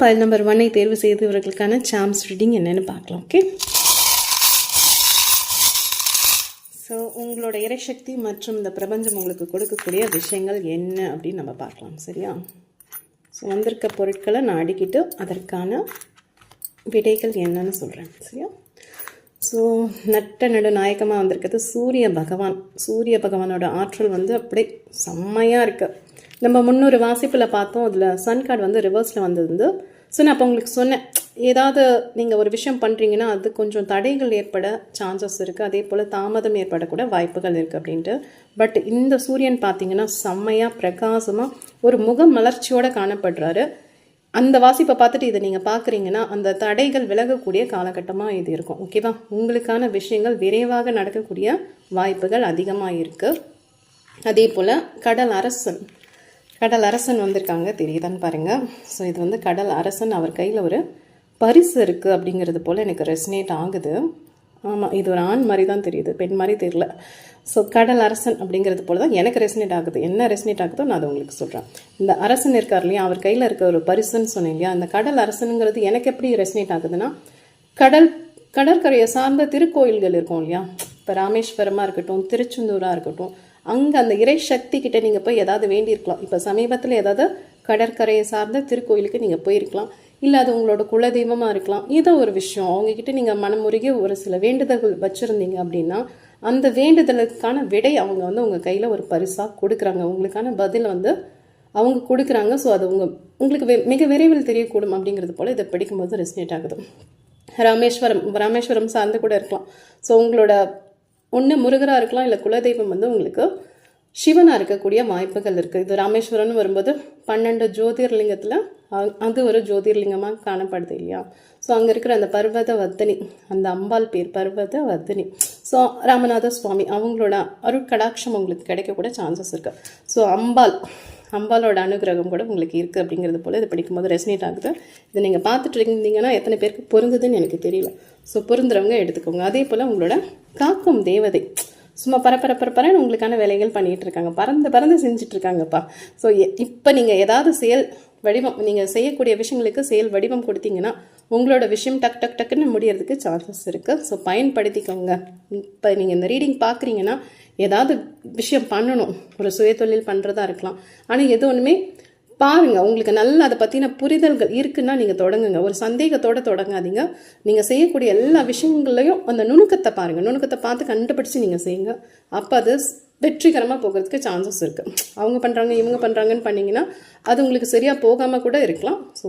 File number ஒன்னை தேர்வு செய்தவர்களுக்கான Sam's reading என்னென்னு பார்க்கலாம் ஓகே ஸோ உங்களோட இறைசக்தி மற்றும் இந்த பிரபஞ்சம் உங்களுக்கு கொடுக்கக்கூடிய விஷயங்கள் என்ன அப்படின்னு நம்ம பார்க்கலாம் சரியா? ஸோ வந்திருக்க பொருட்களை நான் அடிக்கிட்டு அதற்கான விடைகள் என்னன்னு சொல்கிறேன் சரியா? ஸோ நட்ட நடு நாயகமாக வந்திருக்கிறது சூரிய பகவான். சூரிய பகவானோட ஆற்றல் வந்து அப்படியே செம்மையாக இருக்குது நம்ம முன்னொரு வாசிப்பில் பார்த்தோம் அதில் சன் கார்டு வந்து ரிவர்ஸில் வந்தது வந்து ஸோ நான் அப்போ உங்களுக்கு சொன்னேன் ஏதாவது நீங்கள் ஒரு விஷயம் பண்ணுறீங்கன்னா அது கொஞ்சம் தடைகள் ஏற்பட சான்சஸ் இருக்குது அதே போல் தாமதம் ஏற்படக்கூட வாய்ப்புகள் இருக்குது அப்படின்ட்டு. பட் இந்த சூரியன் பார்த்தீங்கன்னா செம்மையாக பிரகாசமாக ஒரு முக மலர்ச்சியோடு காணப்படுறாரு. அந்த வாசிப்பை பார்த்துட்டு இதை நீங்கள் பார்க்குறீங்கன்னா அந்த தடைகள் விலகக்கூடிய காலகட்டமாக இது இருக்கும். ஓகேவா உங்களுக்கான விஷயங்கள் விரைவாக நடக்கக்கூடிய வாய்ப்புகள் அதிகமாக இருக்குது அதே போல் கடல் அரசன். கடல் அரசன் வந்திருக்காங்க. தெரியுதான்னு பாருங்கள் ஸோ இது வந்து கடல் அரசன் அவர் கையில் ஒரு பரிசு இருக்குது அப்படிங்கிறது போல் எனக்கு ரெசினேட் ஆகுது. ஆமாம் இது ஒரு ஆண் மாதிரி தான் தெரியுது. பெண் மாதிரி தெரியல. ஸோ கடல் அரசன் அப்படிங்கிறது போல தான் எனக்கு ரெசினேட் ஆகுது. என்ன ரெசினேட் ஆகுதோ நான் அதை உங்களுக்கு சொல்கிறேன் இந்த அரசன் இருக்கார் இல்லையா? அவர் கையில் இருக்க ஒரு பரிசுன்னு சொன்னேன் இல்லையா? அந்த கடல் அரசனுங்கிறது எனக்கு எப்படி ரெசினேட் ஆகுதுன்னா கடல் கடற்கரையை சார்ந்த திருக்கோயில்கள் இருக்கும் இல்லையா? இப்போ ராமேஸ்வரமாக இருக்கட்டும் திருச்செந்தூராக இருக்கட்டும் அங்கே அந்த இறை சக்தி கிட்ட நீங்கள் போய் ஏதாவது வேண்டியிருக்கலாம். இப்போ சமீபத்தில் ஏதாவது கடற்கரையை சார்ந்த திருக்கோயிலுக்கு நீங்கள் போயிருக்கலாம். இல்லை அது உங்களோட குலதெய்வமாக இருக்கலாம். ஏதோ ஒரு விஷயம். அவங்கக்கிட்ட நீங்கள் மனமுருகி ஒரு சில வேண்டுதல்கள் வச்சுருந்தீங்க அப்படின்னா அந்த வேண்டுதலுக்கான விடை அவங்க வந்து உங்கள் கையில் ஒரு பரிசாக கொடுக்குறாங்க. உங்களுக்கான பதில் வந்து அவங்க கொடுக்குறாங்க. ஸோ அது உங்கள் உங்களுக்கு மிக விரைவில் தெரியக்கூடும் அப்படிங்கிறது போல் இதை படிக்கும்போது ரெசினேட் ஆகுது. ராமேஸ்வரம் ராமேஸ்வரம் சார்ந்து கூட இருக்கலாம். ஸோ உங்களோட ஒன்று முருகராக இருக்கலாம் இல்லை குலதெய்வம் வந்து உங்களுக்கு சிவனாக இருக்கக்கூடிய வாய்ப்புகள் இருக்குது இது ராமேஸ்வரம்னு வரும்போது பன்னெண்டு ஜோதிர்லிங்கத்தில் அ- அது ஒரு ஜோதிர்லிங்கமாக காணப்படுது இல்லையா? ஸோ அங்கே இருக்கிற அந்த பர்வத வர்த்தினி அந்த அம்பாள் பேர் பர்வத வர்த்தினி ஸோ ராமநாத சுவாமி அவங்களோட அருட்கடாட்சம் உங்களுக்கு கிடைக்கக்கூட சான்சஸ் இருக்குது ஸோ அம்பாள் அம்பாலோட அனுகிரகம் கூட உங்களுக்கு இருக்குது அப்படிங்கிறது போல் இது படிக்கும்போது ரெசனேட் ஆகுது. இதை நீங்கள் பார்த்துட்டு இருந்தீங்கன்னா எத்தனை பேருக்கு பொருந்துதுன்னு எனக்கு தெரியல. ஸோ பொருந்துறவங்க எடுத்துக்கோங்க. அதே போல் உங்களோட காக்கும் தேவதை. சும்மா பரப்பர பரப்பரன்னு உங்களுக்கான வேலைகள் பண்ணிகிட்டு இருக்காங்க. பறந்து பறந்து செஞ்சிட்ருக்காங்கப்பா ஸோ இப்போ நீங்கள் ஏதாவது செயல் வடிவம் நீங்கள் செய்யக்கூடிய விஷயங்களுக்கு செயல் வடிவம் கொடுத்தீங்கன்னா உங்களோட விஷயம் டக் டக் டக்குன்னு முடியறதுக்கு சான்சஸ் இருக்குது ஸோ பயன்படுத்திக்கோங்க. இப்போ நீங்கள் இந்த ரீடிங் பார்க்குறீங்கன்னா ஏதாவது விஷயம் பண்ணணும். ஒரு சுயதொழில் பண்ணுறதா இருக்கலாம். ஆனால் எது ஒன்றுமே பாருங்கள் உங்களுக்கு நல்ல அதை பற்றின புரிதல்கள் இருக்குன்னா நீங்கள் தொடங்குங்க. ஒரு சந்தேகத்தோடு தொடங்காதீங்க. நீங்கள் செய்யக்கூடிய எல்லா விஷயங்களையும் அந்த நுணுக்கத்தை பாருங்கள் நுணுக்கத்தை பார்த்து கண்டுபிடிச்சு நீங்கள் செய்யுங்க. அப்போ அது வெற்றிகரமாக போகிறதுக்கு சான்சஸ் இருக்குது அவங்க பண்ணுறாங்க இவங்க பண்ணுறாங்கன்னு பண்ணிங்கன்னா அது உங்களுக்கு சரியாக போகாமல் கூட இருக்கலாம். ஸோ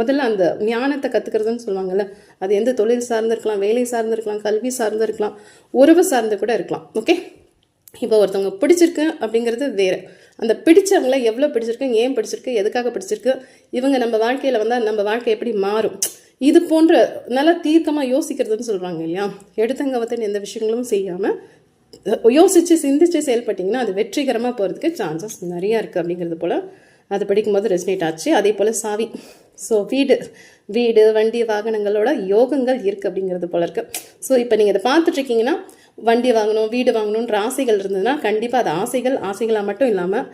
முதல்ல அந்த ஞானத்தை கற்றுக்கிறதுன்னு சொல்லுவாங்கல்ல அது எந்த தொழில் சார்ந்து இருக்கலாம் வேலை சார்ந்து இருக்கலாம் கல்வி சார்ந்து இருக்கலாம் உறவு சார்ந்து கூட இருக்கலாம். ஓகே இப்போ ஒருத்தவங்க பிடிச்சிருக்கு அப்படிங்கிறது வேறு. அந்த பிடிச்சவங்கள எவ்வளோ பிடிச்சிருக்கு ஏன் பிடிச்சிருக்கு எதுக்காக பிடிச்சிருக்கு இவங்க நம்ம வாழ்க்கையில் வந்தால் நம்ம வாழ்க்கை எப்படி மாறும்? இது போன்ற நல்லா தீர்க்கமாக யோசிக்கிறதுன்னு சொல்கிறாங்க இல்லையா? எடுத்தங்கவத்தின் எந்த விஷயங்களும் செய்யாமல் யோசித்து சிந்திச்சு செயல்பட்டிங்கன்னா அது வெற்றிகரமாக போகிறதுக்கு சான்சஸ் நிறையா இருக்குது அப்படிங்கிறது போல் அது படிக்கும்போது ரெசினேட் ஆச்சு. அதே போல் சாவி. ஸோ வீடு வீடு வண்டி வாகனங்களோட யோகங்கள் இருக்குது அப்படிங்கிறது போல இருக்குது ஸோ இப்போ நீங்கள் இதை பார்த்துட்ருக்கீங்கன்னா வண்டி வாங்கணும் வீடு வாங்கணுன்ற ஆசைகள் இருந்ததுன்னா கண்டிப்பாக அது ஆசைகள் ஆசைகளாக மட்டும் இல்லாமல்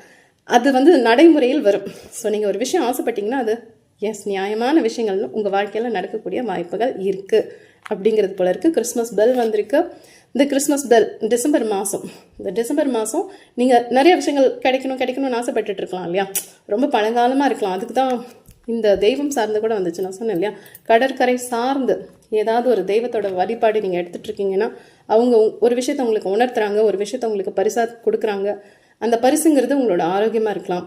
அது வந்து நடைமுறையில் வரும். ஸோ நீங்கள் ஒரு விஷயம் ஆசைப்பட்டீங்கன்னா அது எஸ் நியாயமான விஷயங்கள் உங்கள் வாழ்க்கையில் நடக்கக்கூடிய வாய்ப்புகள் இருக்குது அப்படிங்கிறது போல இருக்குது கிறிஸ்மஸ் பெல் வந்திருக்கு. இந்த கிறிஸ்மஸ் பெல் டிசம்பர் மாதம் இந்த டிசம்பர் மாதம் நீங்கள் நிறைய விஷயங்கள் கிடைக்கணும் கிடைக்கணும்னு ஆசைப்பட்டுட்டு இருக்கலாம் இல்லையா? ரொம்ப பழங்காலமாக இருக்கலாம். அதுக்கு தான் இந்த தெய்வம் சார்ந்து கூட வந்துச்சு நான் சொன்னேன் இல்லையா? கடற்கரை சார்ந்து ஏதாவது ஒரு தெய்வத்தோட வழிபாடு நீங்கள் எடுத்துட்ருக்கீங்கன்னா அவங்க உ- ஒரு விஷயத்த உங்களுக்கு உணர்த்துறாங்க ஒரு விஷயத்த உங்களுக்கு பரிசாக கொடுக்குறாங்க. அந்த பரிசுங்கிறது உங்களோட ஆரோக்கியமாக இருக்கலாம்.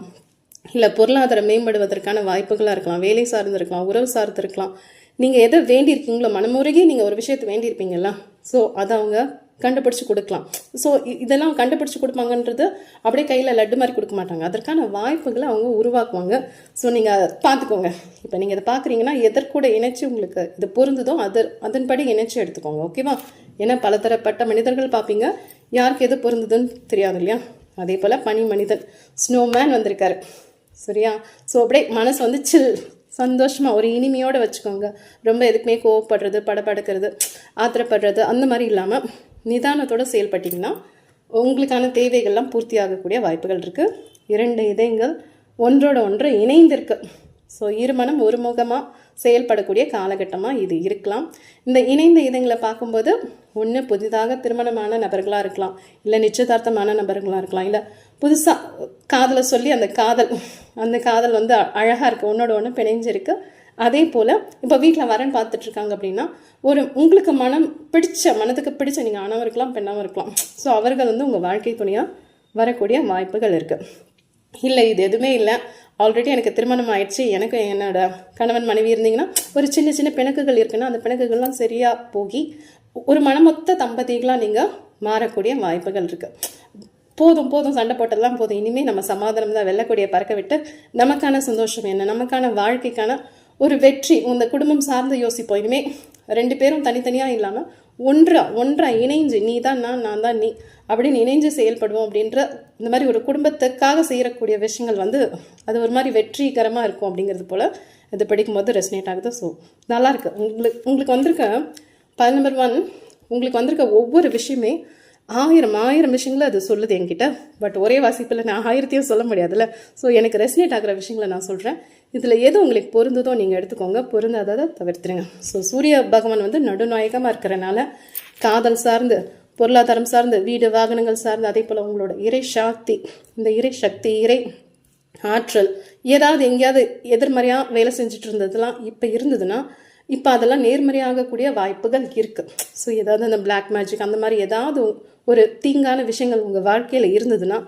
இல்லை பொருளாதாரம் மேம்படுவதற்கான வாய்ப்புகளாக இருக்கலாம் வேலை சார்ந்து இருக்கலாம் உறவு சார்ந்து இருக்கலாம். நீங்கள் எதை வேண்டியிருக்கீங்களோ மனமுருகி நீங்கள் ஒரு விஷயத்தை வேண்டியிருப்பீங்களா ஸோ அதை அவங்க கண்டுபிடிச்சு கொடுக்கலாம். ஸோ இதெல்லாம் கண்டுபிடிச்சு கொடுப்பாங்கன்றது அப்படியே கையில் லட்டு மாதிரி கொடுக்க மாட்டாங்க. அதற்கான வாய்ப்புகளை அவங்க உருவாக்குவாங்க. ஸோ நீங்கள் பார்த்துக்கோங்க. இப்போ நீங்கள் இதை பார்க்குறீங்கன்னா எதற்கூட இணைச்சி உங்களுக்கு இது பொருந்துதோ அது அதன்படி இணைச்சி எடுத்துக்கோங்க. ஓகேவா ஏன்னா பலதரப்பட்ட மனிதர்கள் பார்ப்பீங்க. யாருக்கு எது பொருந்ததுன்னு தெரியாது இல்லையா? அதே போல் பனி மனிதன் ஸ்னோமேன் வந்திருக்காரு. சரியா? ஸோ அப்படியே மனசு வந்து சில் சந்தோஷமாக ஒரு இனிமையோடு வச்சுக்கோங்க. ரொம்ப எதுக்குமே கோவப்படுறது படபடக்கிறது ஆத்திரப்படுறது அந்த மாதிரி இல்லாமல் நிதானத்தோடு செயல்பட்டிங்கன்னா உங்களுக்கான தேவைகள்லாம் பூர்த்தி ஆகக்கூடிய வாய்ப்புகள் இருக்குது இரண்டு இதயங்கள் ஒன்றோட ஒன்று இணைந்திருக்கு. ஸோ இருமனம் ஒருமுகமாக செயல்படக்கூடிய காலகட்டமாக இது இருக்கலாம். இந்த இணைந்த இதங்களை பார்க்கும்போது ஒன்று புதிதாக திருமணமான நபர்களாக இருக்கலாம். இல்லை நிச்சயதார்த்தமான நபர்களாக இருக்கலாம். இல்லை புதுசாக காதலை சொல்லி அந்த காதல் அந்த காதல் வந்து அழகாக இருக்குது ஒன்றோட ஒன்று பிணைஞ்சிருக்கு. அதே போல் இப்போ வீட்டில் வரேன் பார்த்துட்ருக்காங்க அப்படின்னா ஒரு உங்களுக்கு மனம் பிடிச்ச மனதுக்கு பிடிச்ச நீங்கள் ஆணவம் இருக்கலாம் பெண்ணாகவும் இருக்கலாம். ஸோ அவர்கள் வந்து உங்கள் வாழ்க்கை துணையாக வரக்கூடிய வாய்ப்புகள் இருக்குது இல்லை இது எதுவுமே இல்லை. ஆல்ரெடி எனக்கு திருமணம் ஆயிடுச்சு எனக்கு என்னோட கணவன் மனைவி இருந்தீங்கன்னா ஒரு சின்ன சின்ன பிணக்குகள் இருக்குன்னா அந்த பிணக்குகள்லாம் சரியாக போகி ஒரு மனமொத்த தம்பதிகளாக நீங்கள் மாறக்கூடிய வாய்ப்புகள் இருக்குது போதும் போதும் சண்டை போட்டதெல்லாம் போதும். இனிமேல் நம்ம சமாதானம் தான் வெள்ளக்கூடிய பறக்க விட்டு நமக்கான சந்தோஷம் என்ன? நமக்கான வாழ்க்கைக்கான ஒரு வெற்றி இந்த குடும்பம் சார்ந்து யோசிப்போம். இனிமே ரெண்டு பேரும் தனித்தனியாக இல்லாமல் ஒன்றா ஒன்றா இணைஞ்சு நீ தான் நான் நான் தான் நீ அப்படின்னு இணைஞ்சு செயல்படுவோம் அப்படின்ற இந்த மாதிரி ஒரு குடும்பத்துக்காக செய்யக்கூடிய விஷயங்கள் வந்து அது ஒரு மாதிரி வெற்றிகரமாக இருக்கும் அப்படிங்கிறது போல் இது படிக்கும்போது ரெசனேட் ஆகுது. ஸோ நல்லாயிருக்கு உங்களுக்கு உங்களுக்கு வந்திருக்க பல் நம்பர் ஒன் உங்களுக்கு வந்திருக்க ஒவ்வொரு விஷயமே ஆயிரம் ஆயிரம் விஷயங்களை அது சொல்லுது என்கிட்ட. பட் ஒரே வாசிப்பில் நான் ஆயிரத்தையும் சொல்ல முடியாதுல்ல. ஸோ எனக்கு ரெசினேட் ஆகிற விஷயங்களை நான் சொல்கிறேன் இதில் எது உங்களுக்கு பொருந்ததோ நீங்கள் எடுத்துக்கோங்க. பொருந்தாததை தவிர்த்துருங்க. ஸோ சூரிய பகவான் வந்து நடுநாயகமாக இருக்கிறனால காதல் சார்ந்து பொருளாதாரம் சார்ந்து வீடு வாகனங்கள் சார்ந்து அதே போல் உங்களோட இறை சக்தி இந்த இறை சக்தி இறை ஆற்றல் ஏதாவது எங்கேயாவது எதிர்மறையாக வேலை செஞ்சுட்டு இருந்ததுலாம் இப்போ இருந்ததுன்னா இப்போ அதெல்லாம் நேர்மறையாகக்கூடிய வாய்ப்புகள் இருக்குது ஸோ ஏதாவது அந்த பிளாக் மேஜிக் அந்த மாதிரி ஏதாவது ஒரு தீங்கான விஷயங்கள் உங்கள் வாழ்க்கையில் இருந்ததுன்னா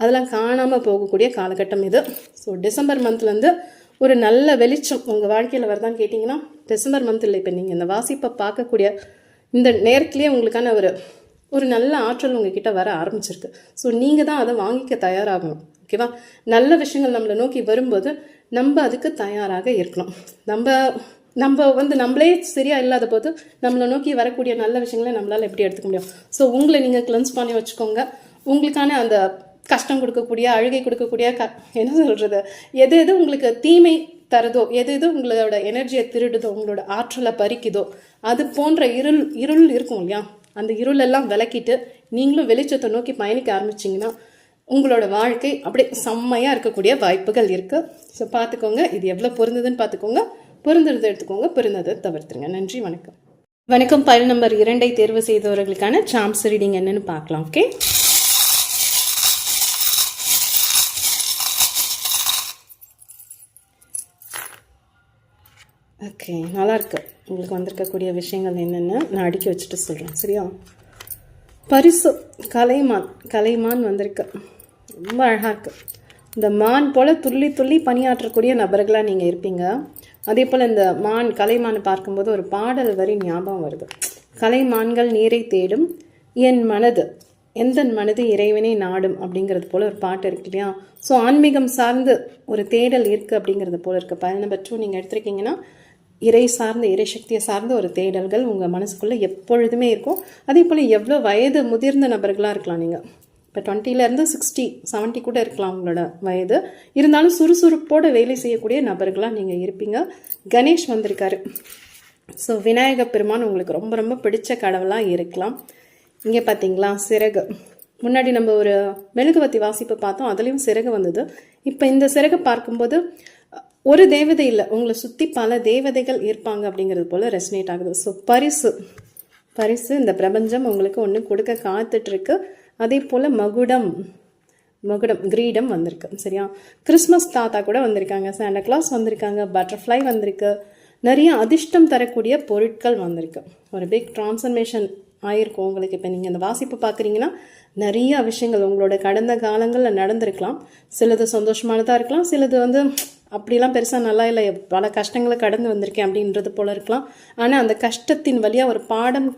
அதெல்லாம் காணாமல் போகக்கூடிய காலகட்டம் இது. ஸோ டிசம்பர் மந்த்லேருந்து ஒரு நல்ல வெளிச்சம் உங்கள் வாழ்க்கையில் வருதான்னு கேட்டிங்கன்னா டிசம்பர் மந்தில் இப்போ நீங்கள் இந்த வாசிப்பை பார்க்கக்கூடிய இந்த நேரத்துலேயே உங்களுக்கான ஒரு ஒரு நல்ல ஆற்றல் உங்ககிட்ட வர ஆரம்பிச்சிருக்கு. ஸோ நீங்கள் தான் அதை வாங்கிக்க தயாராகணும் ஓகேவா நல்ல விஷயங்கள் நம்மளை நோக்கி வரும்போது நம்ம அதுக்கு தயாராக இருக்கணும் நம்ம நம்ம வந்து நம்மளே சரியாக இல்லாத போது நம்மளை நோக்கி வரக்கூடிய நல்ல விஷயங்களை நம்மளால் எப்படி எடுத்துக்க முடியும்? ஸோ உங்களை நீங்கள் கிளென்ஸ் பண்ணி வச்சுக்கோங்க. உங்களுக்கான அந்த கஷ்டம் கொடுக்கக்கூடிய அழுகை கொடுக்கக்கூடிய க என்ன சொல்கிறது எது எது உங்களுக்கு தீமை தருதோ எது எது உங்களோட எனர்ஜியை திருடுதோ உங்களோட ஆற்றலை பறிக்குதோ அது போன்ற இருள் இருள் இருக்கும் இல்லையா? அந்த இருளெல்லாம் விளக்கிட்டு நீங்களும் வெளிச்சத்தை நோக்கி பயணிக்க ஆரம்பிச்சிங்கன்னா உங்களோட வாழ்க்கை அப்படியே செம்மையாக இருக்கக்கூடிய வாய்ப்புகள் இருக்குது ஸோ பார்த்துக்கோங்க. இது எவ்வளோ பொருந்ததுன்னு பார்த்துக்கோங்க. பொருந்ததை எடுத்துக்கோங்க பொருந்ததை தவிர்த்துருங்க. நன்றி வணக்கம். வணக்கம் பயில் நம்பர் இரண்டை தேர்வு செய்தவர்களுக்கான சாம்ஸ் ரீடிங் என்னன்னு பார்க்கலாம் ஓகே ஓகே நல்லா இருக்கு உங்களுக்கு வந்திருக்கக்கூடிய விஷயங்கள் என்னென்னு நான் அடுக்கி வச்சுட்டு சொல்கிறேன் சரியா? பரிசு கலைமான் கலைமான் வந்திருக்கு. ரொம்ப அழகாக இருக்குது இந்த மான் போல் துள்ளி துள்ளி பணியாற்றக்கூடிய நபர்களாக நீங்கள் இருப்பீங்க. அதே போல் இந்த மான் கலைமான் பார்க்கும்போது ஒரு பாடல் வரி ஞாபகம் வருது. கலைமான்கள் நீரை தேடும் என் மனது எந்த மனது இறைவனை நாடும் அப்படிங்கிறது போல் ஒரு பாட்டு இருக்கு இல்லையா? ஸோ ஆன்மீகம் சார்ந்து ஒரு தேடல் இருக்குது அப்படிங்கிறது போல் இருக்குது பதினு டூ நீங்கள் எடுத்திருக்கீங்கன்னா இறை சார்ந்த இறை சக்தியை சார்ந்த ஒரு தேடல்கள் உங்கள் மனசுக்குள்ளே எப்பொழுதுமே இருக்கும். அதே போல் எவ்வளோ வயது முதிர்ந்த நபர்களாக இருக்கலாம் நீங்கள் இப்போ டுவெண்ட்டிலேருந்து சிக்ஸ்டி செவன்ட்டி கூட இருக்கலாம் உங்களோட வயது. இருந்தாலும் சுறுசுறுப்போடு வேலை செய்யக்கூடிய நபர்களாக நீங்கள் இருப்பீங்க. கணேஷ் வந்திருக்காரு. ஸோ விநாயக பெருமான் உங்களுக்கு ரொம்ப ரொம்ப பிடிச்ச கடவுளாக இருக்கலாம். இங்கே பார்த்தீங்களா சிறகு. முன்னாடி நம்ம ஒரு மெழுகுவத்தி வாசிப்பு பார்த்தோம் அதுலேயும் சிறகு வந்தது. இப்போ இந்த சிறகு பார்க்கும்போது ஒரு தேவதை இல்லை உங்களை சுற்றி பல தேவதைகள் இருப்பாங்க அப்படிங்கிறது போல் ரெசனேட் ஆகுது. ஸோ பரிசு. பரிசு இந்த பிரபஞ்சம் உங்களுக்கு ஒன்று கொடுக்க காத்துட்ருக்கு அதே போல் மகுடம் மகுடம் கிரீடம் வந்திருக்கு சரியா? கிறிஸ்மஸ் தாத்தா கூட வந்திருக்காங்க சாண்டா கிளாஸ் வந்திருக்காங்க பட்டர்ஃப்ளை வந்திருக்கு நிறைய அதிர்ஷ்டம் தரக்கூடிய பொருட்கள் வந்திருக்கு. ஒரு பிக் டிரான்ஸ்ஃபர்மேஷன் ஆயிருக்கும் உங்களுக்கு. இப்போ நீங்கள் இந்த வாசிப்பு பார்க்குறீங்கன்னா நிறைய விஷயங்கள் உங்களோட கடந்த காலங்களில் நடந்திருக்கலாம். சிலது சந்தோஷமானதாக இருக்கலாம் சிலது வந்து அப்படிலாம் பெருசாக நல்லா இல்லை பல கஷ்டங்களை கடந்து வந்திருக்கேன் அப்படின்றது போல இருக்கலாம். ஆனால் அந்த கஷ்டத்தின் வழியாக ஒரு பாடம்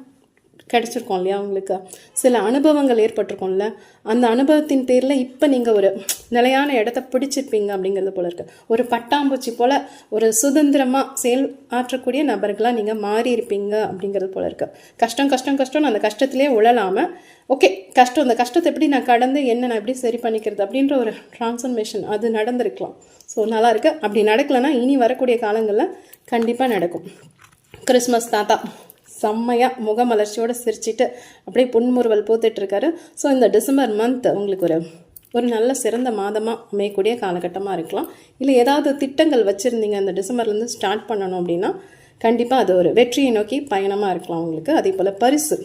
கிடச்சிருக்கோம் இல்லையா உங்களுக்கு? சில அனுபவங்கள் ஏற்பட்டிருக்கோம்ல. அந்த அனுபவத்தின் பேரில் இப்போ நீங்கள் ஒரு நிலையான இடத்த பிடிச்சிருப்பீங்க அப்படிங்கிறது போல இருக்குது ஒரு பட்டாம்பூச்சி போல் ஒரு சுதந்திரமாக செயல் ஆற்றக்கூடிய நபர்களாக நீங்கள் மாறி இருப்பீங்க அப்படிங்கிறது போல இருக்குது கஷ்டம் கஷ்டம் கஷ்டம் அந்த கஷ்டத்திலே உழலாமல் ஓகே கஷ்டம் அந்த கஷ்டத்தை எப்படி நான் கடந்து என்ன நான் எப்படி சரி பண்ணிக்கிறது அப்படின்ற ஒரு டிரான்ஸ்ஃபர்மேஷன் அது நடந்திருக்கலாம். ஸோ நல்லாயிருக்கு அப்படி நடக்கலைன்னா இனி வரக்கூடிய காலங்களில் கண்டிப்பாக நடக்கும். கிறிஸ்மஸ் தாத்தா. செம்மையாக முகமலர்ச்சியோடு சிரிச்சிட்டு அப்படியே புன்முறுவல் பூத்துட்ருக்காரு. ஸோ இந்த டிசம்பர் மந்த் உங்களுக்கு ஒரு ஒரு நல்ல சிறந்த மாதமாக அமையக்கூடிய காலகட்டமாக இருக்கலாம். இல்லை ஏதாவது திட்டங்கள் வச்சுருந்தீங்க அந்த டிசம்பர்லேருந்து ஸ்டார்ட் பண்ணணும் அப்படின்னா கண்டிப்பாக அது ஒரு வெற்றியை நோக்கி பயணமாக இருக்கலாம் உங்களுக்கு. அதே போல் பரிசு.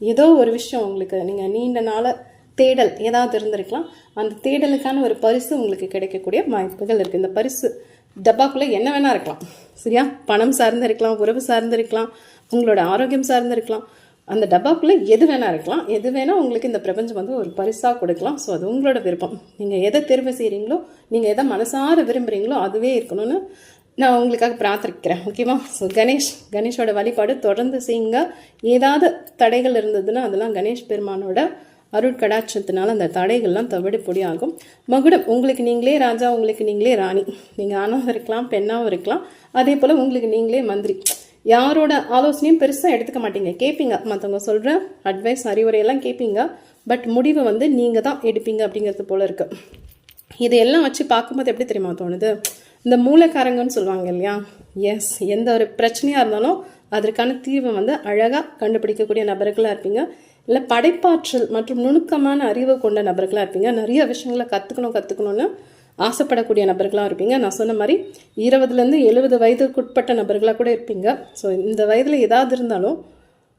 ஏதோ ஒரு விஷயம் உங்களுக்கு நீங்கள் நீண்ட நாள தேடல் ஏதாவது இருந்திருக்கலாம். அந்த தேடலுக்கான ஒரு பரிசு உங்களுக்கு கிடைக்கக்கூடிய வாய்ப்புகள் இருக்குது இந்த பரிசு டப்பாக்குள்ளே என்ன வேணால் இருக்கலாம். சரியா? பணம் சார்ந்து இருக்கலாம் உறவு சார்ந்து இருக்கலாம் உங்களோட ஆரோக்கியம் சார்ந்து இருக்கலாம். அந்த டப்பாக்குள்ளே எது வேணால் இருக்கலாம். எது வேணால் உங்களுக்கு இந்த பிரபஞ்சம் வந்து ஒரு பரிசாக கொடுக்கலாம். ஸோ அது உங்களோட விருப்பம். நீங்கள் எதை தேர்வு செய்கிறீங்களோ நீங்கள் எதை மனசார விரும்புகிறீங்களோ அதுவே இருக்கணும்னு நான் உங்களுக்காக பிரார்த்திக்கிறேன். ஓகேவா ஸோ கணேஷ் கணேஷோட வழிபாடு தொடர்ந்து செய்யுங்க. ஏதாவது தடைகள் இருந்ததுன்னா அதெல்லாம் கணேஷ் பெருமானோட அருட்கடாட்சத்தினால் அந்த தடைகள்லாம் தவிடுபொடி ஆகும் மகுடம் உங்களுக்கு நீங்களே ராஜா உங்களுக்கு நீங்களே ராணி. நீங்கள் ஆணாகவும் இருக்கலாம் பெண்ணாகவும் இருக்கலாம். அதே போல் உங்களுக்கு நீங்களே மந்திரி. யாரோட ஆலோசனையும் பெருசாக எடுத்துக்க மாட்டீங்க. கேட்பீங்க மற்றவங்க சொல்கிற அட்வைஸ் அறிவுரையெல்லாம் கேட்பீங்க பட் முடிவை வந்து நீங்கள் தான் எடுப்பீங்க அப்படிங்கிறது போல இருக்கு. இதையெல்லாம் வச்சு பார்க்கும்போது எப்படி தெரியுமா தோணுது? இந்த மூலக்காரங்கன்னு சொல்லுவாங்க இல்லையா? எஸ் எந்த ஒரு பிரச்சனையாக இருந்தாலும் அதற்கான தீர்வை வந்து அழகாக கண்டுபிடிக்கக்கூடிய நபர்களாக இருப்பீங்க. இல்லை படைப்பாற்றல் மற்றும் நுணுக்கமான அறிவு கொண்ட நபர்களாக இருப்பீங்க. நிறைய விஷயங்களை கற்றுக்கணும் கற்றுக்கணும்னு ஆசைப்படக்கூடிய நபர்களாக இருப்பீங்க. நான் சொன்ன மாதிரி இருபதுலேருந்து எழுபது வயதுக்குட்பட்ட நபர்களாக கூட இருப்பீங்க. ஸோ இந்த வயதில் ஏதாவது இருந்தாலும்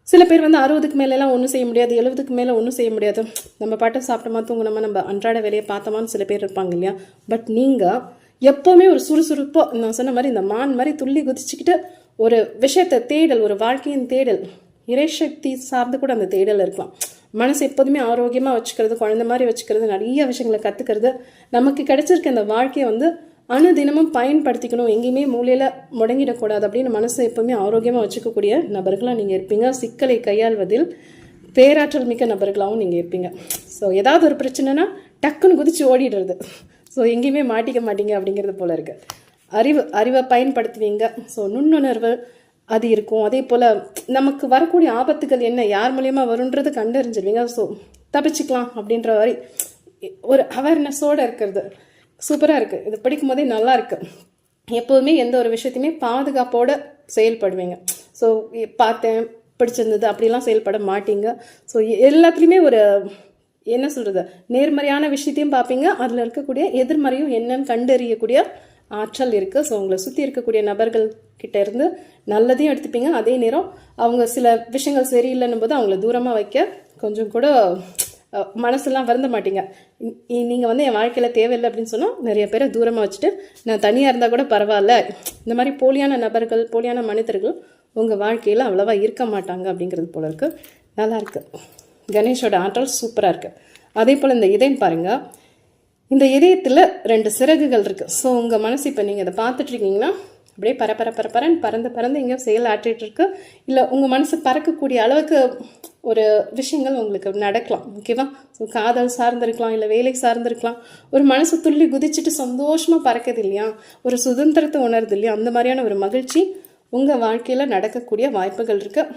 சில பேர் வந்து அறுபதுக்கு மேலெலாம் ஒன்றும் செய்ய முடியாது எழுபதுக்கு மேலே ஒன்றும் செய்ய முடியாது. நம்ம பாட்டை சாப்பிட்டோமா தூங்கினோமா நம்ம அன்றாட வேலையை பார்த்தோமான்னு சில பேர் இருப்பாங்க இல்லையா? பட் நீங்கள் எப்போவுமே ஒரு சுறுசுறுப்பாக நான் சொன்ன மாதிரி இந்த மான் மாதிரி துள்ளி குதிச்சுக்கிட்டு ஒரு விஷயத்தை தேடல் ஒரு வாழ்க்கையின் தேடல் இறைசக்தி சார்ந்து கூட அந்த தேடல் இருக்கலாம். மனசு எப்போதுமே ஆரோக்கியமாக வச்சுக்கிறது குழந்த மாதிரி வச்சுக்கிறது நிறைய விஷயங்களை கற்றுக்கிறது நமக்கு கிடைச்சிருக்க அந்த வாழ்க்கையை வந்து அனுதினமும் பயன்படுத்திக்கணும். எங்கேயுமே மூலையில் முடங்கிடக்கூடாது அப்படின்னு மனசை எப்போவுமே ஆரோக்கியமாக வச்சுக்கக்கூடிய நபர்களாக நீங்கள் இருப்பீங்க. சிக்கலை கையாள்வதில் பேராற்றல் மிக்க நபர்களாகவும் நீங்கள் இருப்பீங்க. ஸோ ஏதாவது ஒரு பிரச்சனைனா டக்குன்னு குதிச்சு ஓடிடுறது. ஸோ எங்கேயுமே மாட்டிக்க மாட்டீங்க அப்படிங்கிறது போல இருக்குது அறிவு அறிவை பயன்படுத்துவீங்க. ஸோ நுண்ணுணர்வு அது இருக்கும். அதே போல் நமக்கு வரக்கூடிய ஆபத்துகள் என்ன யார் மூலியமாக வருன்றது கண்டறிஞ்சிருவீங்க. ஸோ தப்பிச்சுக்கலாம் அப்படின்ற மாதிரி ஒரு அவேர்னஸோடு இருக்கிறது. சூப்பராக இருக்குது இது படிக்கும் போதே நல்லா இருக்குது எப்போதுமே எந்த ஒரு விஷயத்தையுமே பாதுகாப்போடு செயல்படுவீங்க. ஸோ பார்த்தேன் பிடிச்சிருந்தது அப்படிலாம் செயல்பட மாட்டீங்க. ஸோ எல்லாத்துலேயுமே ஒரு என்ன சொல்கிறது நேர்மறையான விஷயத்தையும் பார்ப்பீங்க. அதில் இருக்கக்கூடிய எதிர்மறையும் என்னன்னு கண்டறியக்கூடிய ஆற்றல் இருக்குது ஸோ உங்களை சுற்றி இருக்கக்கூடிய நபர்கள் கிட்ட இருந்து நல்லதையும் எடுத்துப்பீங்க. அதே நேரம் அவங்க சில விஷயங்கள் சரியில்லைன்னும் போது அவங்கள தூரமாக வைக்க கொஞ்சம் கூட மனசெல்லாம் வருந்த மாட்டீங்க. நீங்கள் வந்து என் வாழ்க்கையில் தேவையில்லை அப்படின்னு சொன்னால் நிறைய பேரை தூரமாக வச்சுட்டு நான் தனியாக இருந்தால் கூட பரவாயில்ல. இந்த மாதிரி போலியான நபர்கள் போலியான மனிதர்கள் உங்கள் வாழ்க்கையில் அவ்வளோவா இருக்க மாட்டாங்க அப்படிங்கிறது போல இருக்குது நல்லாயிருக்கு கணேஷோட ஆற்றல் சூப்பராக இருக்குது அதே போல் இந்த இதயம் பாருங்கள் இந்த இதயத்தில் ரெண்டு சிறகுகள் இருக்குது ஸோ உங்கள் மனசு இப்போ நீங்கள் இதை பார்த்துட்டு இருக்கீங்கன்னா அப்படியே பர பர பர பறந்து பறந்து எங்கேயோ செயல் ஆற்றிட்டுருக்கு இல்லை உங்கள் மனசு பறக்கக்கூடிய அளவுக்கு ஒரு விஷயங்கள் உங்களுக்கு நடக்கலாம். ஓகேவா ஸோ காதல் சார்ந்திருக்கலாம் இல்லை வேலை சார்ந்திருக்கலாம். ஒரு மனசு துள்ளி குதிச்சுட்டு சந்தோஷமாக பறக்குது இல்லையா? ஒரு சுதந்திரத்தை உணருது இல்லையா? அந்த மாதிரியான ஒரு மகிழ்ச்சி உங்கள் வாழ்க்கையில் நடக்கக்கூடிய வாய்ப்புகள் இருக்குது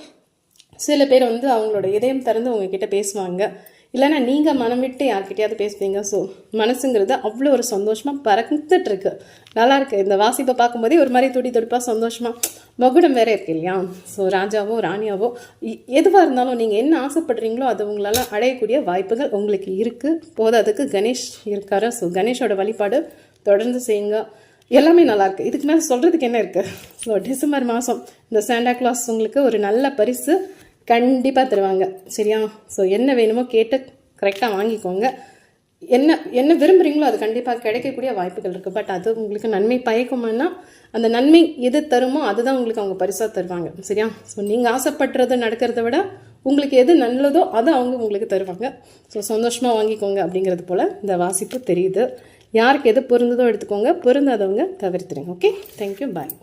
சில பேர் வந்து அவங்களோட இதயம் திறந்து உங்ககிட்ட பேசுவாங்க. இல்லைன்னா நீங்கள் மனம் விட்டு யார்கிட்டயாவது பேசுவீங்க. ஸோ மனசுங்கிறது அவ்வளோ ஒரு சந்தோஷமாக பறந்துட்டு இருக்கு. இந்த வாசிப்பை பார்க்கும்போதே ஒரு மாதிரி துடி துடிப்பாக சந்தோஷமாக மகுடம் வேறு இருக்கு இல்லையா? ஸோ ராஜாவோ ராணியாவோ எதுவாக இருந்தாலும் நீங்கள் என்ன ஆசைப்படுறீங்களோ அது உங்களால் அடையக்கூடிய வாய்ப்புகள் உங்களுக்கு இருக்குது போதாதுக்கு கணேஷ் இருக்காரு. ஸோ கணேஷோட வழிபாடு தொடர்ந்து செய்யுங்க. எல்லாமே நல்லாயிருக்கு இதுக்கு மேலே சொல்கிறதுக்கு என்ன இருக்குது ஸோ டிசம்பர் மாதம் இந்த சாண்டா கிளாஸ் உங்களுக்கு ஒரு நல்ல பரிசு கண்டிப்பாக தருவாங்க. சரியா? ஸோ என்ன வேணுமோ கேட்டு கரெக்டாக வாங்கிக்கோங்க. என்ன என்ன விரும்புகிறீங்களோ அது கண்டிப்பாக கிடைக்கக்கூடிய வாய்ப்புகள் இருக்குது பட் அது உங்களுக்கு நன்மை பயக்குமானா அந்த நன்மை எது தருமோ அதுதான் உங்களுக்கு அவங்க பரிசாக தருவாங்க. சரியா? ஸோ நீங்கள் ஆசைப்படுறது நடக்கிறத விட உங்களுக்கு எது நல்லதோ அதை அவங்க உங்களுக்கு தருவாங்க. ஸோ சந்தோஷமாக வாங்கிக்கோங்க அப்படிங்கிறது போல் இந்த வாசிப்பு தெரியுது. யாருக்கு எது பொருந்ததோ எடுத்துக்கோங்க. பொருந்தாதவங்க தவிர்த்துருங்க ஓகே தேங்க்யூ பாய்